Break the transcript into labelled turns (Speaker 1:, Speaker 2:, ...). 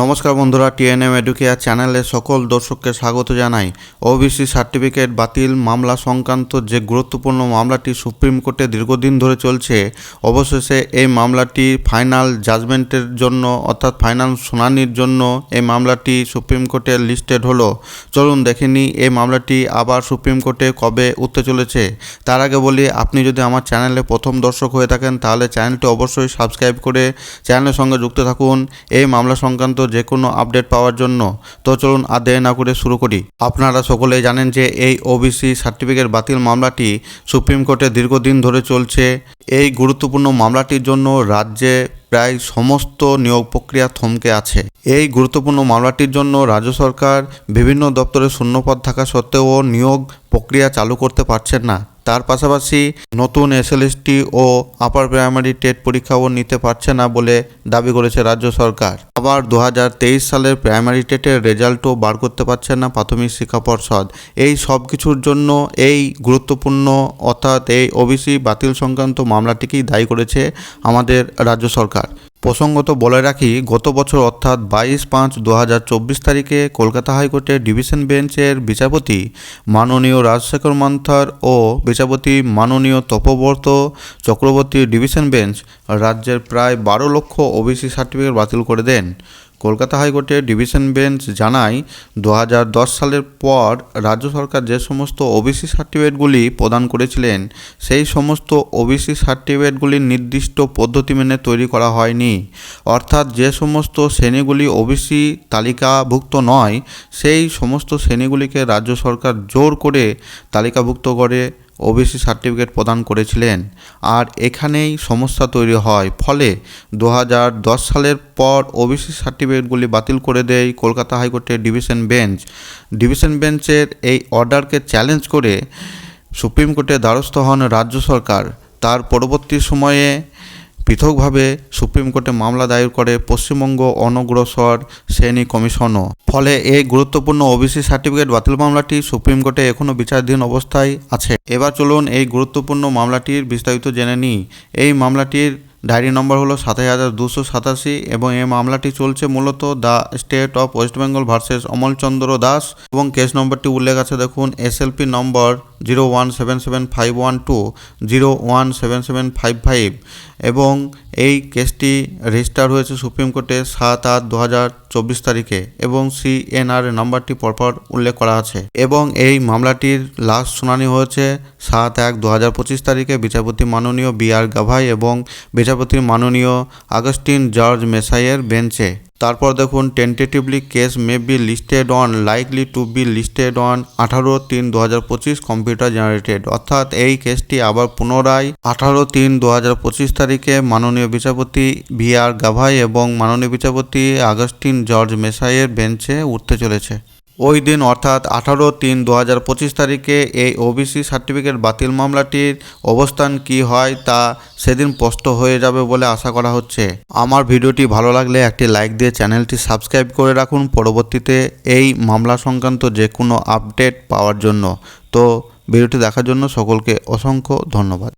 Speaker 1: নমস্কার বন্ধুরা, TNM educare চ্যানেলে সকল দর্শককে স্বাগত জানাই। ওবিসি সার্টিফিকেট বাতিল মামলা সংক্রান্ত যে গুরুত্বপূর্ণ মামলাটি সুপ্রিম কোর্টে দীর্ঘদিন ধরে চলছে, অবশেষে এই মামলাটি ফাইনাল জাজমেন্টের জন্য অর্থাৎ ফাইনাল শুনানির জন্য এই মামলাটি সুপ্রিম কোর্টে লিস্টেড হলো। চলুন দেখে নিই এই মামলাটি আবার সুপ্রিম কোর্টে কবে উঠতে চলেছে। তার আগে বলি, আপনি যদি আমার চ্যানেলে প্রথম দর্শক হয়ে থাকেন, তাহলে চ্যানেলটি অবশ্যই সাবস্ক্রাইব করে চ্যানেলের সঙ্গে যুক্ত থাকুন। এই মামলা সংক্রান্ত যে কোনো আপডেট পাওয়ার জন্য, তো চলুন আর দেরি না করে শুরু করি। আপনারা সকলেই জানেন যে এই ওবিসি সার্টিফিকেট বাতিল মামলাটি সুপ্রিম কোর্টে দীর্ঘদিন ধরে চলছে। এই গুরুত্বপূর্ণ মামলাটির জন্য রাজ্যে প্রায় সমস্ত নিয়োগ প্রক্রিয়া থমকে আছে। এই গুরুত্বপূর্ণ মামলাটির জন্য রাজ্য সরকার বিভিন্ন দপ্তরে শূন্যপদ থাকা সত্ত্বেও নিয়োগ প্রক্রিয়া চালু করতে পারছেন না। তার পাশাপাশি নতুন এসএলএসটি ও আপার প্রাইমারি টেট পরীক্ষাও নিতে পারছে না বলে দাবি করেছে রাজ্য সরকার। আবার দু হাজার তেইশ সালের প্রাইমারি টেটের রেজাল্টও বার করতে পারছে না প্রাথমিক শিক্ষা পর্ষদ। এই সব কিছুর জন্য এই গুরুত্বপূর্ণ অর্থাৎ এই ওবিসি বাতিল সংক্রান্ত মামলাটিকেই দায়ী করেছে আমাদের রাজ্য সরকার। দরকার প্রসঙ্গত বলে রাখি, গত বছর অর্থাৎ বাইশ পাঁচ দু তারিখে কলকাতা হাইকোর্টের ডিভিশন বেঞ্চের বিচারপতি মাননীয় রাজশেখর মান্থার ও বিচারপতি মাননীয় তপব্রত চক্রবর্তী ডিভিশন বেঞ্চ রাজ্যের প্রায় বারো লক্ষ ওবিসি সার্টিফিকেট বাতিল করে দেন। কলকাতা হাইকোর্টের ডিভিশন বেঞ্চ জানায় দু হাজার দশ সালের পর রাজ্য সরকার যে সমস্ত ওবিসি সার্টিফিকেটগুলি প্রদান করেছিলেন, সেই সমস্ত ওবিসি সার্টিফিকেটগুলির নির্দিষ্ট পদ্ধতি মেনে তৈরি করা হয়নি। অর্থাৎ যে সমস্ত শ্রেণীগুলি ওবিসি তালিকাভুক্ত নয়, সেই সমস্ত শ্রেণীগুলিকে রাজ্য সরকার জোর করে তালিকাভুক্ত করে ওবিসি সার্টিফিকেট প্রদান করেছিলেন। আর এখানেই সমস্যা তৈরি হয়। ফলে দু হাজার দশ সালের পর ওবিসি সার্টিফিকেটগুলি বাতিল করে দেয় কলকাতা হাইকোর্টের ডিভিশন বেঞ্চ। ডিভিশন বেঞ্চের এই অর্ডারকে চ্যালেঞ্জ করে সুপ্রিম কোর্টে দ্বারস্থ হন রাজ্য সরকার। তার পরবর্তী সময়ে পৃথকভাবে সুপ্রিম কোর্টে মামলা দায়ের করে পশ্চিমবঙ্গ অনগ্রসর শ্রেণি কমিশনও। ফলে এই গুরুত্বপূর্ণ ওবিসি সার্টিফিকেট বাতিল মামলাটি সুপ্রিম কোর্টে এখনও বিচারাধীন অবস্থায় আছে। এবার চলুন এই গুরুত্বপূর্ণ মামলাটির বিস্তারিত জেনে নিই। এই মামলাটির ডায়েরি নম্বর হলো সাতাশ হাজার দুশো সাতাশি এবং এই মামলাটি চলছে মূলত the state of West Bengal versus Amalchandra Das এবং কেস নম্বরটি উল্লেখ আছে দেখুন SLP number zero one seven seven five one two zero one seven seven five five এবং এই কেসটি রেজিস্টার হয়েছে সুপ্রিম কোর্টে সাত আট দু হাজার চব্বিশ তারিখে এবং সিএনআর নাম্বারটি পরপর উল্লেখ করা আছে। এবং এই মামলাটির লাস্ট শুনানি হয়েছে সাত এক দু হাজার পঁচিশ তারিখে। বিচারপতি মাননীয় বি আর গাভাই এবং বিচারপতি মাননীয় আগস্টিন জর্জ মেসাইয়ের বেঞ্চে। তারপর দেখুন tentatively case may be listed on likely to be listed on আঠারো তিন দু হাজার পঁচিশ কম্পিউটার জেনারেটেড অর্থাৎ এই কেসটি আবার পুনরায় আঠারো তিন দু হাজার পঁচিশ তারিখে মাননীয় বিচারপতি ভি আর গাভাই এবং মাননীয় বিচারপতি আগস্টিন জর্জ মেসাইয়ের বেঞ্চে উঠতে চলেছে। ওই দিন অর্থাৎ আঠারো তিন দু হাজার পঁচিশ তারিখে এই ওবিসি সার্টিফিকেট বাতিল মামলাটির অবস্থান কি হয় তা সেদিন স্পষ্ট হয়ে যাবে বলে আশা করা হচ্ছে। আমার ভিডিওটি ভালো লাগলে একটি লাইক দিয়ে চ্যানেলটি সাবস্ক্রাইব করে রাখুন। পরবর্তীতে এই মামলা সংক্রান্ত যে কোনো আপডেট পাওয়ার জন্য। তো ভিডিওটি দেখার জন্য সকলকে অসংখ্য ধন্যবাদ।